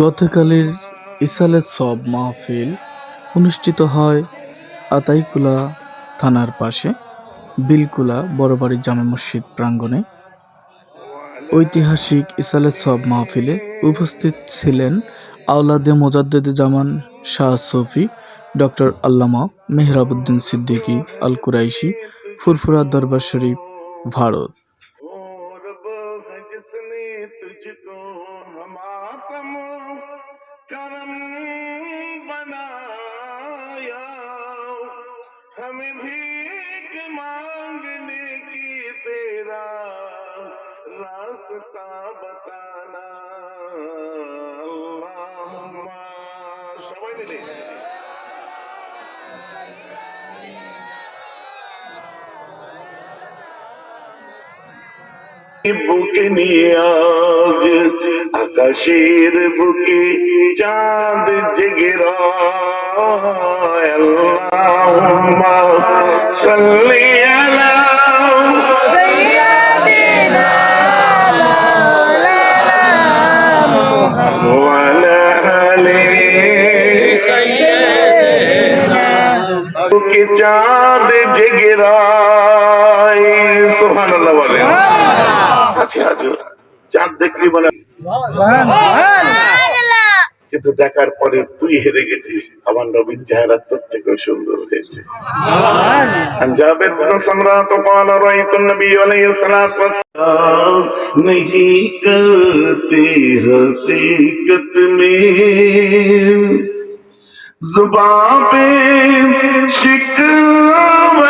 গতকালের ইসালে সব মাহফিল অনুষ্ঠিত হয় আতাইকুলা থানার পাশে, বিলকুলা বড়বাড়ি জামে মসজিদ প্রাঙ্গণে। ঐতিহাসিক ইসালে সব মাহফিলে উপস্থিত ছিলেন আওলাদে মোজাদ্দেদ জামান শাহ সফি, ডক্টর আল্লামা মেহরাবুদ্দিন সিদ্দিকী আল কুরাইশি ফুরফুরা দরবার শরীফ, ভারত। हमें भीख मांगने की तेरा रास्ता बताना अल्लाहुम्मा সবাই মিলে বুকে নিয়ে আজ আকাশের বুকে চাঁদ জেগে চাঁদ জেগে রয় সুবহানাল্লাহ বলেন। আচ্ছা চাঁদ দেখলি বলে কিন্তু দেখার পরে তুই হেরে গেছিস আমার নবীন চেহারা তোর থেকেও সুন্দর হয়েছে عن جابر بن سمرة قال رأيت النبي عليه الصلاة والسلام नहीं करते हकीकत में जुबान पे शिकवे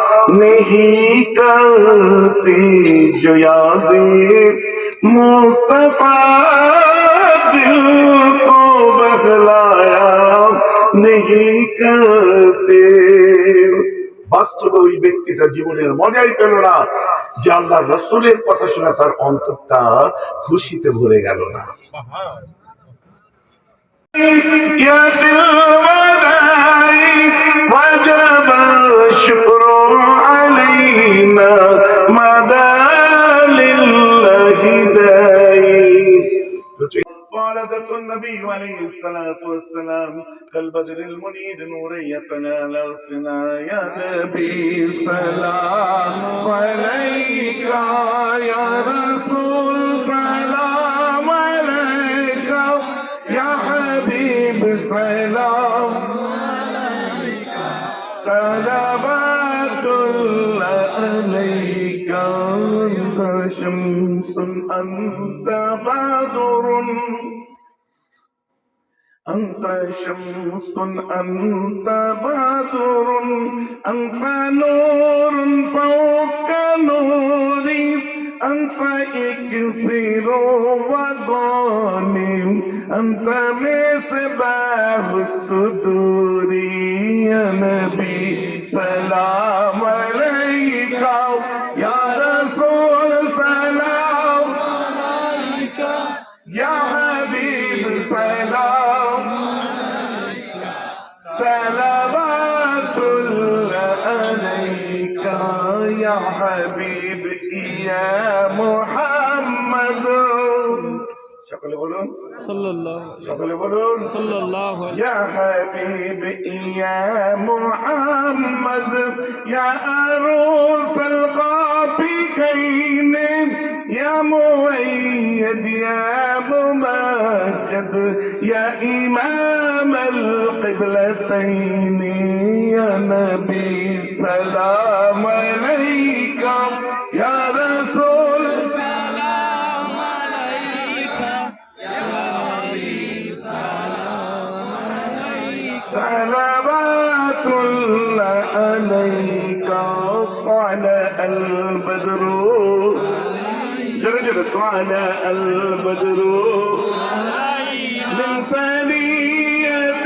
नहीं करती जो यादें मुस्तफा दिल को बहलाया नहीं करते বাস্তবে ওই ব্যক্তিটা জীবনের মজাই পেল না, যে আল্লাহ রসুলের কথা শুনে তার অন্তরটা খুশিতে ভরে গেল না। ইয়া দিল النبي عليه الصلاة والسلام. كالبدر المنير نورا يتنالى سنا. يا نبي سلام عليك يا رسول سلام عليك. يا حبيب سلام صلوات الله عليك. أنت شمس أنت بدر أنت شمس أنت بدر أنت نور فوق نوري أنت إكسير وغانم أنت مصباح الصدور. يا نبي سلام عليك. يا رسول سلام عليك. يا حبيب سلام يا حبيب يا محمد সকলে বলুন সকলে বলুন يا حبيب يا محمد يا أروس القابكين يا مؤيد يا مماجد يا إمام القبلتين يا نبي سلام عليك البدر. جل طلع البدر. من ثنية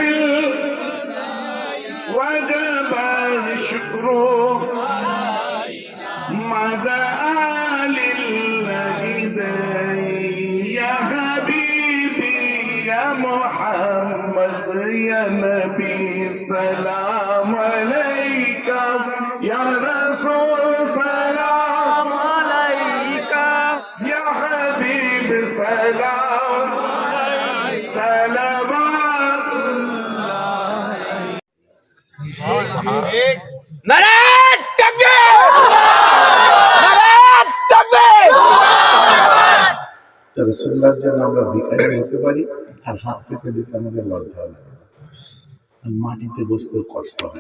وجب الشكر. ماذا آل يا حبيبي يا محمد يا نبي سلام عليك. يا رسول সালাম। নারায়ণ জন্য আমরা ভিখারি হতে পারি আর হাত পেতে দিতে আমাদের লজ্জা লাগে মাটিতে বসতেও কষ্ট হয়